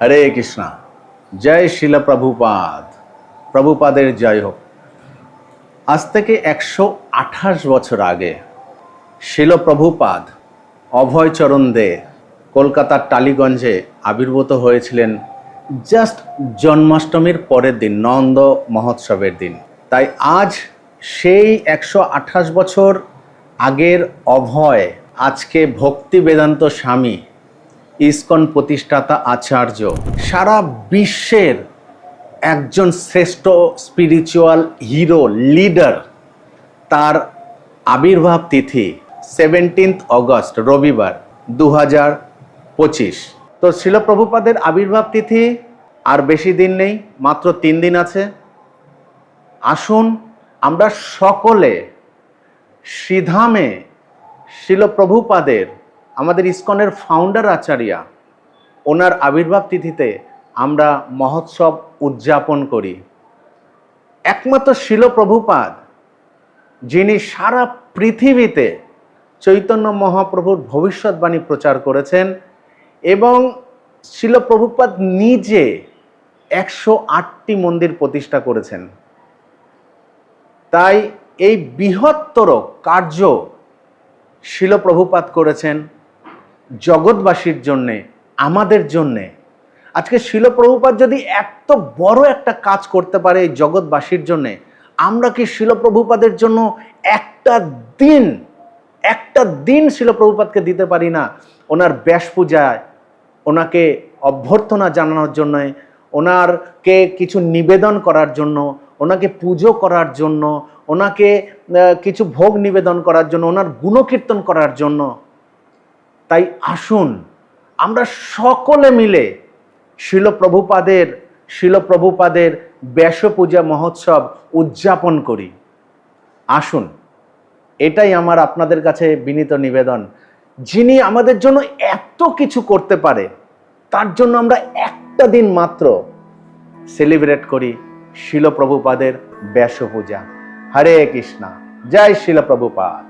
হরে কৃষ্ণা, জয় শিল প্রভুপাদ। প্রভুপাদের জয় হোক। আজ থেকে একশো আঠাশ বছর আগে শিল প্রভুপাদ অভয়চরণ দে কলকাতার টালিগঞ্জে আবির্ভূত হয়েছিলেন জাস্ট জন্মাষ্টমীর পরের দিন, নন্দ মহোৎসবের দিন। তাই আজ সেই একশো আঠাশ বছর আগের অভয়, আজকে ভক্তি বেদান্ত স্বামী ইসকন প্রতিষ্ঠাতা আচার্য। সারা বিশ্বের একজন শ্রেষ্ঠ স্পিরিচুয়াল হিরো লিডার তার আবির্ভাব তিথি সেভেন্টিন্থ অগস্ট রবিবার দু হাজার পঁচিশ। তো শিলপ্রভুপাদের আবির্ভাব তিথি, আর বেশি দিন নেই, মাত্র তিন দিন আছে। আসুন, আমরা সকলে শ্রীধামে শিলপ্রভুপাদের আমাদের ইসকনের ফাউন্ডার আচার্যা, ওনার আবির্ভাব তিথিতে আমরা মহোৎসব উদযাপন করি। একমাত্র শিলপ্রভুপাদ, যিনি সারা পৃথিবীতে চৈতন্য মহাপ্রভুর ভবিষ্যৎবাণী প্রচার করেছেন এবং শিলপ্রভুপাদ নিজে একশো আটটি মন্দির প্রতিষ্ঠা করেছেন। তাই এই বৃহত্তর কার্য শিলপ্রভুপাত করেছেন। জগৎবাসীর জন্যে, আমাদের জন্যে। আজকে শিলপ্রভুপাত যদি এত বড় একটা কাজ করতে পারে এই জগৎবাসীর জন্যে, আমরা কি শিলপ্রভুপাদের জন্য একটা দিন একটা দিন শিলপ্রভুপাতকে দিতে পারি না? ওনার ব্যাস পূজায় ওনাকে অভ্যর্থনা জানানোর জন্য, ওনারকে কিছু নিবেদন করার জন্য, ওনাকে পুজো করার জন্য, ওনাকে কিছু ভোগ নিবেদন করার জন্য, ওনার গুণকীর্তন করার জন্য তাই আসুন, আমরা সকলে মিলে শিলপ্রভুপাদের শিলপ্রভুপাদের ব্যাস পূজা মহোৎসব উদযাপন করি। আসুন, এটাই আমার আপনাদের কাছে বিনীত নিবেদন। যিনি আমাদের জন্য এত কিছু করতে পারে, তার জন্য আমরা একটা দিন মাত্র সেলিব্রেট করি শিলপ্রভুপাদের ব্যাস পূজা হরে কৃষ্ণা, জয় শিলপ্রভুপাদ।